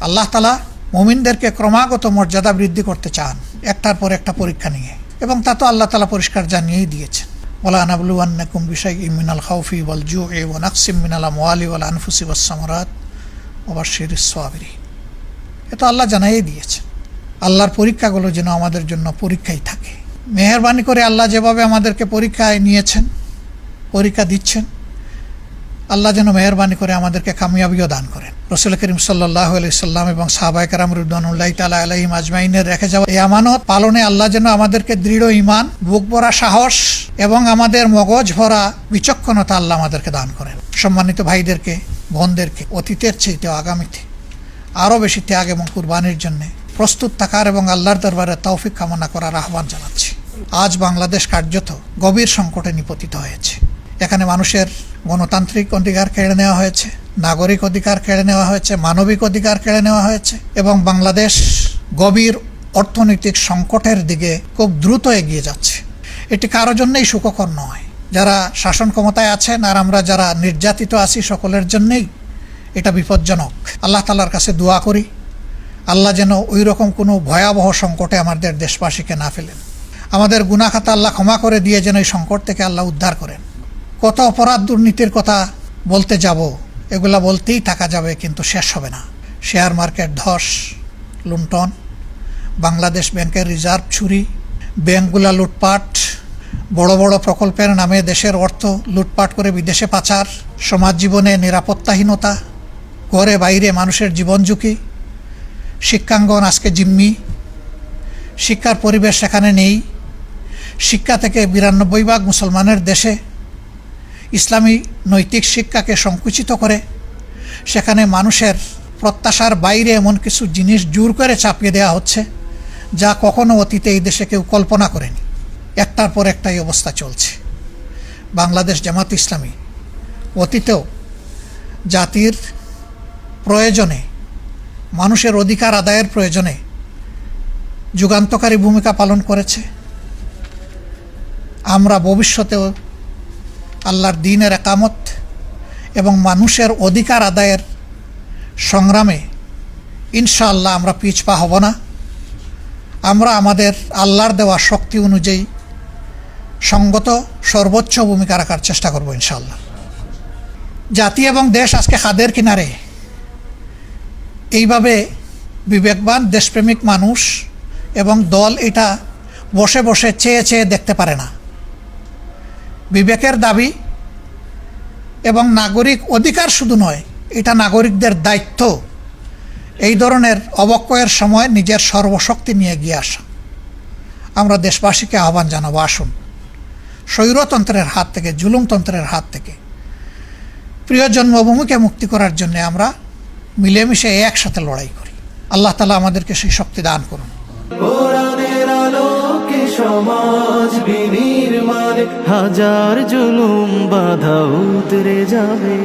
আল্লাহু তালা মুমিনদেরকে ক্রমাগত মর্যাদা বৃদ্ধি করতে চান, একটার পর একটা পরীক্ষা নিয়ে। এবং তা তো আল্লাহ তালা পরিষ্কার জানিয়েই দিয়েছেন। বিষয় ইমিনাল জু এ এ তো আল্লাহ জানাই দিয়েছেন, আল্লাহর পরীক্ষাগুলো যেন আমাদের জন্য পরীক্ষাই থাকে। মেহরবানি করে আল্লাহ যেভাবে আমাদেরকে পরীক্ষায় নিয়েছেন পরীক্ষা দিচ্ছেন। আল্লাহ যেন মেহরবানি করে আমাদেরকে কামিয়াবিও দান করেন। রসুল করিম সাল্লাহ সাল্লাম এবং সাহাবাই কারাম রুদ্দানুল্লাহ তালা আলহিম আজমাইনের রেখে যাওয়া এই আমানত পালনে আল্লাহ যেন আমাদেরকে দৃঢ় ইমান বুক ভরা সাহস এবং আমাদের মগজ ভরা বিচক্ষণতা আল্লাহ আমাদেরকে দান করেন। সম্মানিত ভাইদেরকে, বোনদেরকে, অতীতের চেয়েতে আগামীতে আরও বেশি ত্যাগ এবং কুরবানির জন্য প্রস্তুত থাকার এবং আল্লাহর দরবারে তৌফিক কামনা করার আহ্বান জানাচ্ছি। আজ বাংলাদেশ কার্যত গভীর সংকটে নিপতিত হয়েছে। এখানে মানুষের গণতান্ত্রিক অধিকার কেড়ে নেওয়া হয়েছে, নাগরিক অধিকার কেড়ে নেওয়া হয়েছে, মানবিক অধিকার কেড়ে নেওয়া হয়েছে এবং বাংলাদেশ গভীর অর্থনৈতিক সংকটের দিকে খুব দ্রুত এগিয়ে যাচ্ছে। এটি কারও জন্যই সুখকর নয়। যারা শাসন ক্ষমতায় আছেন আর আমরা যারা নির্যাতিত আছি সকলের জন্যেই এটা বিপজ্জনক। আল্লাহ তালার কাছে দোয়া করি, আল্লাহ যেন ওই রকম কোনো ভয়াবহ সংকটে আমাদের দেশবাসীকে না ফেলেন। আমাদের গুনাখাতা আল্লাহ ক্ষমা করে দিয়ে যেন এই সংকট থেকে আল্লাহ উদ্ধার করেন। কত অপরাধ দুর্নীতির কথা বলতে যাব, এগুলা বলতেই থাকা যাবে, কিন্তু শেষ হবে না। শেয়ার মার্কেট ধস, লুণ্ঠন। বাংলাদেশ ব্যাংকের রিজার্ভ চুরি ব্যাংকগুলা লুটপাট, বড় বড় প্রকল্পের নামে দেশের অর্থ লুটপাট করে বিদেশে পাচার, সমাজ জীবনে নিরাপত্তাহীনতা, ঘরে বাইরে মানুষের জীবন ঝুঁকি, শিক্ষাঙ্গন আজকে জিম্মি, শিক্ষার পরিবেশ সেখানে নেই, শিক্ষা থেকে বিরানব্বই ভাগ মুসলমানের দেশে ইসলামী নৈতিক শিক্ষাকে সংকুচিত করে। সেখানে মানুষের প্রত্যাশার বাইরে এমন কিছু জিনিস জোর করে চাপিয়ে দেওয়া হচ্ছে, যা কখনো অতীতে এই দেশে কেউ কল্পনা করেনি। একটার পর একটাই অবস্থা চলছে। বাংলাদেশ জামাত ইসলামী অতীতেও জাতির প্রয়োজনে, মানুষের অধিকার আদায়ের প্রয়োজনে যুগান্তকারী ভূমিকা পালন করেছে। আমরা ভবিষ্যতেও আল্লাহর দিনের একামত এবং মানুষের অধিকার আদায়ের সংগ্রামে ইনশাআল্লাহ আমরা পিছপা হব না। আমরা আমাদের আল্লাহর দেওয়া শক্তি অনুযায়ী সঙ্গত সর্বোচ্চ ভূমিকা রাখার চেষ্টা করব ইনশাআল্লাহ। জাতি এবং দেশ আজকে হাদের কিনারে। এইভাবে বিবেকবান, দেশপ্রেমিক মানুষ এবং দল এটা বসে বসে চেয়ে চেয়ে দেখতে পারে না। বিবেকের দাবি এবং নাগরিক অধিকার শুধু নয়, এটা নাগরিকদের দায়িত্ব। এই ধরনের অবক্ষয়ের সময় নিজের সর্বশক্তি নিয়ে গিয়ে আসা। আমরা দেশবাসীকে আহ্বান জানাব, আসুন। স্বৈরতন্ত্রের হাত থেকে জুলুমতন্ত্রের হাত থেকে, প্রিয় জন্মভূমিকে মুক্তি করার জন্য আমরা মিলেমিশে একসাথে লড়াই করি। আল্লাহ তালা আমাদেরকে সেই শক্তি দান করুন। সমাজ হাজার জুলুম বাধা উতরে যাবে।